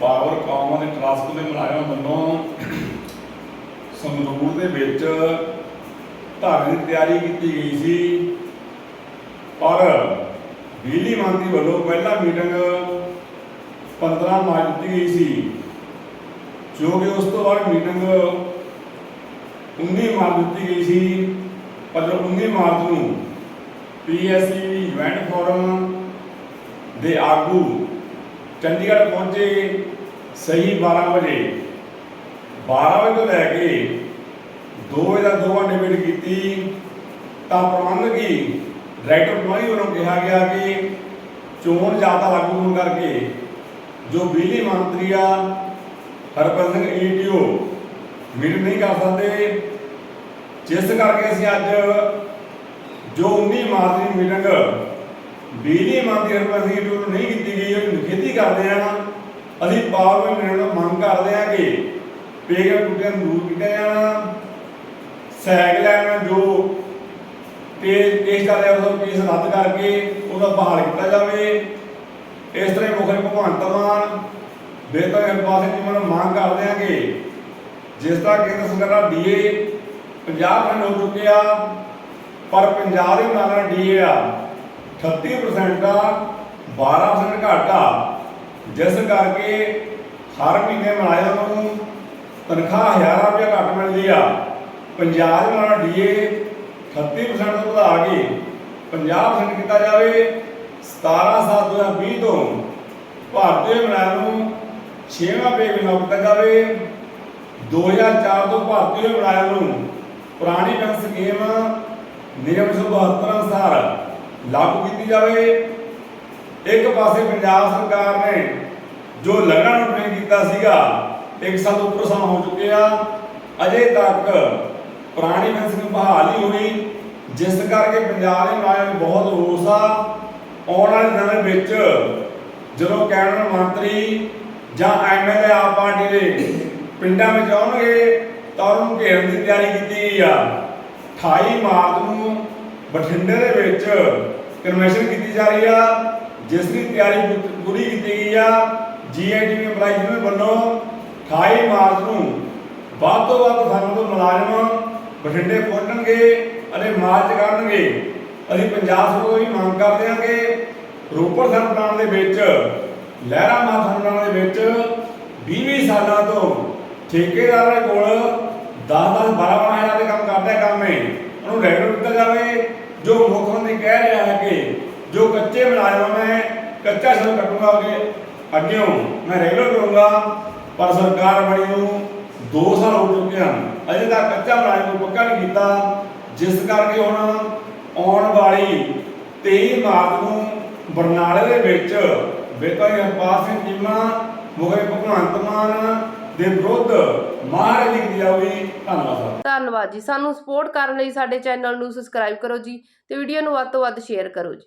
Power ਕਾਮ ਦੇ trust ਦੇ ਮੁਲਾਜ਼ਮਾਂ ਵੱਲੋਂ ਸੰਗਰੂਰ ਦੇ ਵਿੱਚ ਧਰਨੇ ਦੀ ਤਿਆਰੀ ਕੀਤੀ ਗਈ ਸੀ। ਪਰ ਬਿਜਲੀ ਮੰਤਰੀ ਵੱਲੋਂ ਪਹਿਲਾ ਮੀਟਿੰਗ 15 ਮਾਰਚ ਦਿੱਤੀ ਗਈ ਸੀ, ਜੋ ਕਿ ਉਸ ਤੋਂ ਬਾਅਦ ਮੀਟਿੰਗ 19 ਮਾਰਚ ਦਿੱਤੀ ਗਈ ਸੀ। ਪਰ 19 ਮਾਰਚ ਨੂੰ ਪੀਐਸਸੀ ਜੁਆਇੰਟ ਫੋਰਮ ਦੇ ਆਗੂ ਚੰਡੀਗੜ੍ਹ ਪਹੁੰਚੇ ਸਹੀ 12 ਵਜੇ। 12 ਵਜੇ ਤੋਂ ਲੈ ਕੇ 2 ਵਜੇ ਦਾ ਦੋ ਘੰਟੇ ਵੇਟ ਕੀਤੀ, ਤਾਂ ਪ੍ਰਬੰਧਕੀ ਡਾਇਰੈਕਟਰ ਪ੍ਰਣਾਲੀ ਵੱਲੋਂ ਕਿਹਾ ਗਿਆ ਕਿ ਚੋਣ ਜਾਬਤਾ ਲਾਗੂ ਹੋਣ ਕਰਕੇ ਜੋ ਬਿਜਲੀ ਮੰਤਰੀ ਆ ਹਰਪ੍ਰੀਤ ਸਿੰਘ ਈਟੀਓ ਮੀਟਿੰਗ ਨਹੀਂ ਕਰ ਸਕਦੇ। ਜਿਸ ਕਰਕੇ ਅਸੀਂ ਅੱਜ ਜੋ 19 ਮਾਰਚ ਦੀ ਮੀਟਿੰਗ ਬਿਜਲੀ ਮੰਤਰੀ ਹਰਪ੍ਰੀਤ ਸਿੰਘ ਈਟੀਓ ਨੂੰ ਨਹੀਂ ਕਰਦੇ ਆ ਅਸੀਂ ਪਾਵਰ ਮਿਲਣ ਨੂੰ ਮੰਗ ਕਰਦੇ ਆ ਕਿ ਪੇਗਰ ਟੁੱਟਿਆਂ ਨੂੰ ਦੂਰ ਕੀਤਾ ਜਾਣਾ ਸੈਗਲੈਨ ਜੋ ਕੇਸ ਕੇਸ ਕਰ ਰਿਹਾ ਉਹ ਕੇਸ ਰੱਦ ਕਰਕੇ ਉਹਦਾ ਬਹਾਲ ਕੀਤਾ ਜਾਵੇ। ਇਸ ਤਰ੍ਹਾਂ ਹੀ ਭਗਵੰਤ ਮਾਨ ਬੇਹਤਰ ਪਾਸੇ ਜੀ ਨੂੰ ਮੰਗ ਕਰਦੇ ਆ ਕਿ ਜਿਸ ਤਰ੍ਹਾਂ ਕੇਂਦਰ ਸਰਕਾਰ ਦਾ ਡੀਏ 50% ਹੋ ਚੁੱਕਿਆ, ਪਰ ਪੰਜਾਬ ਦੇ ਨਾਲ ਡੀਏ ਆ 38% ਦਾ 12% ਘੱਟ ਆ ਜਿਸ ਕਰਕੇ ਹਰ ਮਹੀਨੇ ਮੁਲਾਜ਼ਮਾਂ ਨੂੰ ਤਨਖਾਹ 1000 ਰੁਪਏ ਘੱਟ ਮਿਲਦੀ ਆ। ਪੰਜਾਬ ਦੇ ਨਾਲ ਡੀਏ 38% ਤੋਂ ਵਧਾ ਕੇ 50% ਕੀਤਾ ਜਾਵੇ 17 ਸਾਲ 2020 ਤੋਂ। ਭਾਰਤੀ ਮੁਲਾਜ਼ਮ ਨੂੰ 6ਵਾਂ ਪੇ ਲਾਗੂ ਕੀਤਾ ਜਾਵੇ। 2004 ਤੋਂ ਭਾਰਤੀ ਮੁਲਾਜ਼ਮ ਨੂੰ ਪੁਰਾਣੀ ਪੈਨਸ਼ਨ ਸਕੀਮ ਨਿਯਮ 172 ਅਨੁਸਾਰ ਲਾਗੂ ਕੀਤੀ ਜਾਵੇ। ਇੱਕ ਪਾਸੇ ਪੰਜਾਬ ਸਰਕਾਰ ਨੇ ਜੋ ਲਗਣਾ ਨੂੰ ਕੀਤਾ ਸੀਗਾ, ਇੱਕ ਸਾਲ ਤੋਂ ਉੱਪਰ ਸਮਾਂ ਹੋ ਚੁੱਕਿਆ ਅਜੇ ਤੱਕ ਪੁਰਾਣੀ ਪੈਨਸ਼ਨ ਬਹਾਲ ਨਹੀਂ ਹੋਈ। ਜਿਸ ਕਰਕੇ ਪੰਜਾਬ ਦੇ ਮੁਲਾਜ਼ਮ ਨੂੰ ਬਹੁਤ ਰੋਸ ਆ। ਆਉਣ ਵਾਲੇ ਦਿਨਾਂ ਵਿੱਚ ਜਦੋਂ ਕੈਬਨਿਟ ਮੰਤਰੀ ਜਾਂ ਐਮਐਲਏ ਆਪ ਪਾਰਟੀ ਦੇ ਪਿੰਡਾਂ ਵਿੱਚ ਆਉਣਗੇ, ਤਾਂ ਉਹਨੂੰ ਘੇਰਨ ਦੀ ਤਿਆਰੀ ਕੀਤੀ ਗਈ ਆ। 28 ਮਾਰਚ ਨੂੰ ਬਠਿੰਡੇ ਦੇ ਵਿੱਚ ਕਨਵੈਨਸ਼ਨ ਕੀਤੀ ਜਾ ਰਹੀ ਆ। ਜਿਸ ਦੀ ਤਿਆਰੀ ਪੂਰੀ ਕੀਤੀ ਗਈ ਆ ਜੀਆਈਟੀ ਐਮਪਲਾਈ ਯੂਨੀਅਨ ਵੱਲੋਂ 28 ਮਾਰਚ ਨੂੰ ਵੱਧ ਤੋਂ ਵੱਧ ਸਾਨੂੰ ਤੋਂ ਮੁਲਾਜ਼ਮ ਬਠਿੰਡੇ ਪਹੁੰਚਣਗੇ ਅਤੇ ਮਾਰਚ ਕਰਨਗੇ ਅਸੀਂ ਪੰਜਾਬ ਸਰਕਾਰ ਤੋਂ ਵੀ ਮੰਗ ਕਰਦੇ ਹਾਂ ਕਿ ਰੋਪੜ ਸਰਪ੍ਰਾਨ ਦੇ ਵਿੱਚ, ਲਹਿਰਾ ਮਾਂ ਸਰਪ੍ਰਾਨ ਦੇ ਵਿੱਚ 20 ਸਾਲਾਂ ਤੋਂ ਠੇਕੇਦਾਰਾਂ ਕੋਲ 10-10 12-12 ਹਜ਼ਾਰ ਦੇ ਕੰਮ ਕਰਦਾ ਕੰਮ ਹੈ ਉਹਨੂੰ ਰੈਗੂਲਰ ਦਿੱਤਾ ਜਾਵੇ, ਜੋ ਮੁੱਖ ਮੰਤਰੀ ਕਹਿ ਰਿਹਾ ਹੈ ਕਿ ਜੋ ਕੱਚੇ ਮੁਲਾਜ਼ਮ ਹੈ ਕੱਚਾ ਸ਼ਰਮ ਕੱਟੂਗਾ ਅੱਗੇ ਅੱਗਿਓਂ ਮੈਂ ਰੈਗੂਲਰ ਕਰੂੰਗਾ, ਪਰ ਸਰਕਾਰ ਬਣੀ ਨੂੰ 2 ਸਾਲ ਹੋ ਚੁੱਕੇ ਹਨ। ਅਜੇ ਤੱਕ ਕੱਚਾ ਮੁਲਾਜ਼ਮ ਨੂੰ ਪੱਕਾ ਨਹੀਂ ਕੀਤਾ। ਜਿਸ ਕਰਕੇ ਹੁਣ ਆਉਣ ਵਾਲੀ 23 ਮਾਰਚ ਨੂੰ ਬਰਨਾਲੇ ਦੇ ਵਿੱਚ ਬੇਤਾਈ ਹਰਪਾਲ ਸਿੰਘ ਚੀਮਾ ਮੁਖੇ ਭਗਵੰਤ ਮਾਨ ਦੇ ਵਿਰੁੱਧ ਮਾਰ ਲਿਖੀ ਜਾਊਗੀ ਧੰਨਵਾਦ ਧੰਨਵਾਦ ਜੀ। ਸਾਨੂੰ ਸਪੋਰਟ ਕਰਨ ਲਈ ਸਾਡੇ ਚੈਨਲ ਨੂੰ ਸਬਸਕ੍ਰਾਈਬ ਕਰੋ ਜੀ ਤੇ ਵੀਡੀਓ ਨੂੰ ਵੱਧ ਤੋਂ ਵੱਧ ਸ਼ੇਅਰ ਕਰੋ ਜੀ।